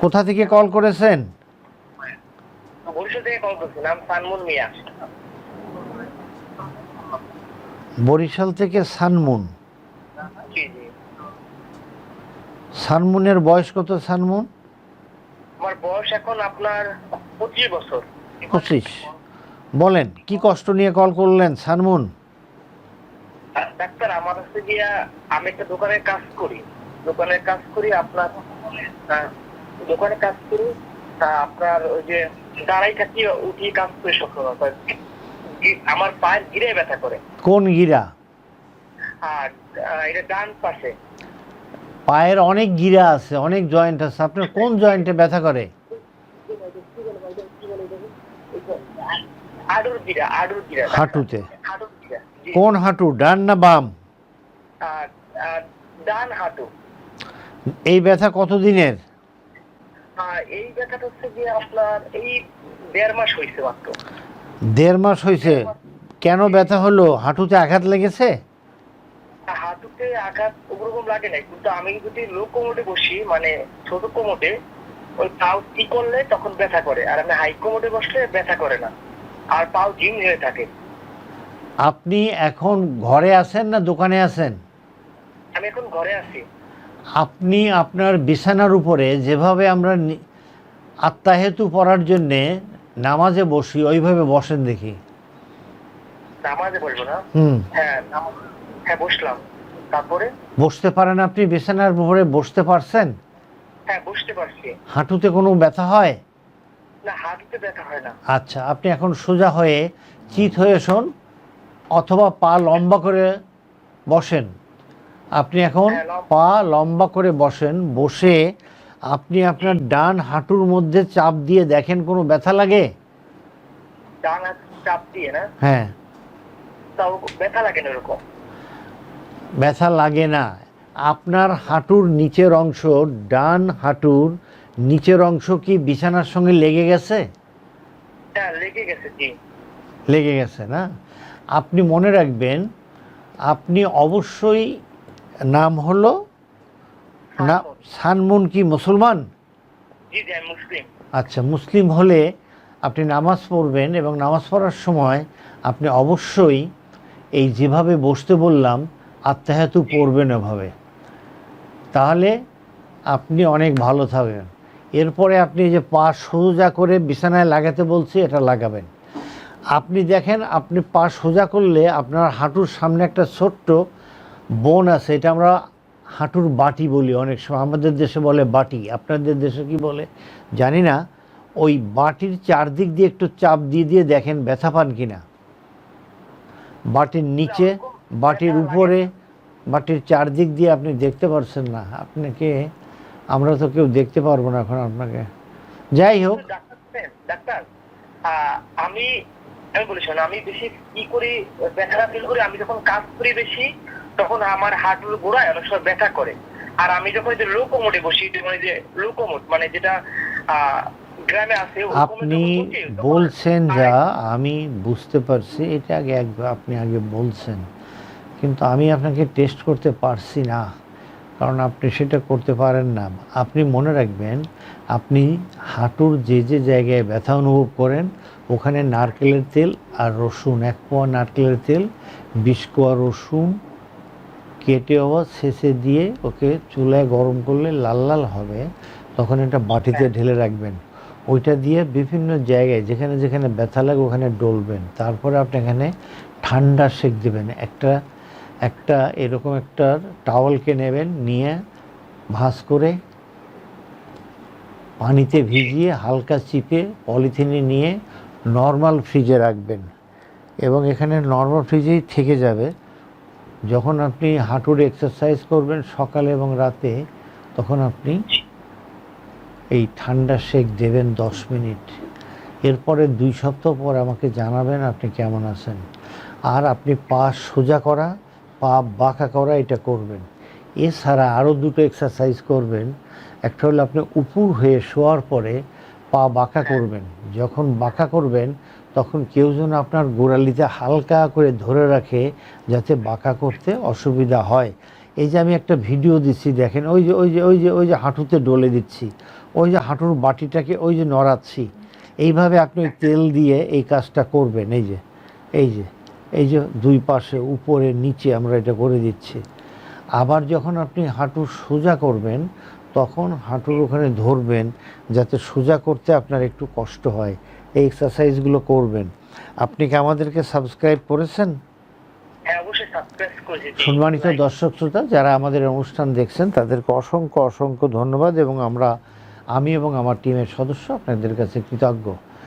কোথা থেকে কল করেছেন? বরিশাল থেকে সানমুন। সানমুনের বয়স কত সানমুন? আমার বয়স এখন আপনার পঁচিশ বছর। পঁচিশ। বলেন কি কষ্ট নিয়ে কল করলেন সানমুন? ডাক্তার আমার হচ্ছে গিয়া আমি একটা দোকানে কাজ করি। দোকানের কাজ করি আপনার দোকানে কাজ করি তা আপনার ওই যে দাঁড়াই থাকি উঠিয়ে কাজ করি সবসময়। আমার পায়ের গিরে ব্যথা করে। কোন গিরা? আর এটা ডান পাশে। পায়ের অনেক গিরা আছে অনেক জয়েন্ট আছে। আপনার কোন জয়েন্টে ব্যথা করে? গিরা গিরা। হাঁটুতে? হাঁটুর জি। কোন হাঁটু ডান না বাম? ডান হাঁটু। এই ব্যথা কতদিনের? এই ব্যথাটা হচ্ছে যে আপনার এই দেড় মাস হয়েছে মাত্র। দেড় মাস হয়েছে? কেন ব্যথা হলো? হাঁটুতে আঘাত লেগেছে? হাঁটুতে আঘাত ওরকম লাগে না কিন্তু আমি যদি লো কোমোডে বসি মানে ছোট কোমোডে ওই পাও কি করলে তখন ব্যথা করে আর আমি হাই কোমোডে বসলে ব্যথা করে না আর পাও ঝিম হয়ে থাকে। আপনি এখন ঘরে আছেন না দোকানে আছেন? আমি এখন ঘরে আছি। আপনি আপনার বিছানার উপরে যেভাবে আমরা আত্মাহেতু পড়ার জন্যে নামাজে বসি ওইভাবে বসেন দেখি। নামাজে বলব না? হ্যাঁ হ্যাঁ বসলাম। তারপরে? বসতে পারেন আপনি বিছানার উপরে বসতে পারছেন? হ্যাঁ বসতে পারছি। হাঁটুতে কোনো ব্যথা হয়? না হাঁটুতে ব্যথা হয় না। আচ্ছা আপনি এখন সোজা হয়ে চিত হয়ে শোন অথবা পা লম্বা করে বসেন। আপনি এখন হ্যাঁ, পা লম্বা করে বসেন বসে আপনি আপনার ডান হাঁটুর মধ্যে চাপ দিয়ে দেখেন কোনো ব্যথা লাগে? ডান চাপ দিয়ে না? হ্যাঁ। তাও ব্যথা লাগে না ওরকম ব্যথা লাগে না। আপনার হাঁটুর নিচের অংশ ডান হাঁটুর নিচের অংশ কি বিছানার সঙ্গে লেগে গেছে? হ্যাঁ লেগে গেছে জি। লেগে গেছে না? আপনি মনে রাখবেন আপনি অবশ্যই নাম হলো না সানমুন কি মুসলমান? আচ্ছা মুসলিম হলে আপনি নামাজ পড়বেন এবং নামাজ পড়ার সময় আপনি অবশ্যই এই যেভাবে বসতে বললাম আত্মাহাতু পড়বেন ওভাবে। তাহলে আপনি অনেক ভালো থাকবেন। এরপরে আপনি যে পা সোজা করে বিছানায় লাগাতে বলছি এটা লাগাবেন। আপনি দেখেন আপনি পা সোজা করলে আপনার হাঁটুর সামনে একটা ছোট্ট বোন আছে এটা আমরা হাঁটুর বাটি বলি অনেক সময়। আমাদের দেশে বলে বাটি আপনাদের দেশে কি বলে? জানি না। ওই বাটির চারদিক দিয়ে একটু চাপ দিয়ে দিয়ে দেখেন ব্যথা পান কিনা। বাটির নিচে বাটির উপরে বাটির চারদিক দিয়ে আপনি দেখতে পারছেন না। আপনাকে আমরা তো কেউ দেখতে পারব না এখন আপনাকে। যাই হোক। ডাক্তার আমি আমি বলি শোনো, আমি বেশি কি করি ব্যথা ফিল করি আমি যখন কাজ করি বেশি তখন আমার হাঁটুর গোড়ায় অনেক সময় ব্যথা করে। আর আমি যখন যে লো কোমোডে বসি যখন যে লো কোমোড মানে যেটা গ্রামে আছে আপনি বলছেন যা আমি বুঝতে পারছি এটা আগে একবার আপনি আগে বলছেন। কিন্তু আমি আপনাকে টেস্ট করতে পারছি না কারণ আপনি সেটা করতে পারেন না। আপনি মনে রাখবেন আপনি হাঁটুর যে যে জায়গায় ব্যথা অনুভব করেন ওখানে নারকেলের তেল আর রসুন এক পোয়া নারকেলের তেল বিশ কোয়া রসুন কেটে আবার শেষে দিয়ে ওকে চুলায় গরম করলে লাল লাল হবে তখন এটা বাটিতে ঢেলে রাখবেন। ওইটা দিয়ে বিভিন্ন জায়গায় যেখানে যেখানে ব্যথা লাগে ওখানে ডলবেন। তারপরে আপনি এখানে ঠান্ডা সেক দেবেন। একটা একটা এরকম একটা টাওয়ালকে নেবেন নিয়ে ভাঁজ করে পানিতে ভিজিয়ে হালকা চিপে পলিথিনে নিয়ে নর্মাল ফ্রিজে রাখবেন। এবং এখানে নর্মাল ফ্রিজেই থেকে যাবে। যখন আপনি হাঁটুর এক্সারসাইজ করবেন সকালে এবং রাতে, তখন আপনি এই ঠান্ডা শেক দেবেন দশ মিনিট। এরপরে দুই সপ্তাহ পর আমাকে জানাবেন আপনি কেমন আছেন। আর আপনি পা সোজা করা, পা বাঁকা করা এটা করবেন। এছাড়া আরও দুটো এক্সারসাইজ করবেন। একটা হলো আপনি উপুর হয়ে শোয়ার পরে পা বাঁকা করবেন। যখন বাঁকা করবেন তখন কেউ যেন আপনার গোড়ালিতে হালকা করে ধরে রাখে যাতে বাঁকা করতে অসুবিধা হয়। এই যে আমি একটা ভিডিও দিচ্ছি, দেখেন, ওই যে ওই যে ওই যে ওই যে হাঁটুতে ডলে দিচ্ছি, ওই যে হাঁটুর বাটিটাকে ওই যে নড়াচ্ছি, এইভাবে আপনি ওই তেল দিয়ে এই কাজটা করবেন। এই যে এই যে এই যে দুই পাশে, উপরে, নিচে আমরা এটা করে দিচ্ছি। আবার যখন আপনি হাঁটু সোজা করবেন, তখন হাঁটুর ওখানে ধরবেন, যাতে সোজা করতে আপনার একটু কষ্ট হয়। এই এক্সারসাইজগুলো করবেন। আপনি কি আমাদেরকে সাবস্ক্রাইব করেছেন? হ্যাঁ। সম্মানিত দর্শক শ্রোতা যারা আমাদের অনুষ্ঠান দেখছেন তাদেরকে অসংখ্য অসংখ্য ধন্যবাদ এবং আমরা আমি এবং আমার টিমের সদস্য আপনাদের কাছে কৃতজ্ঞ।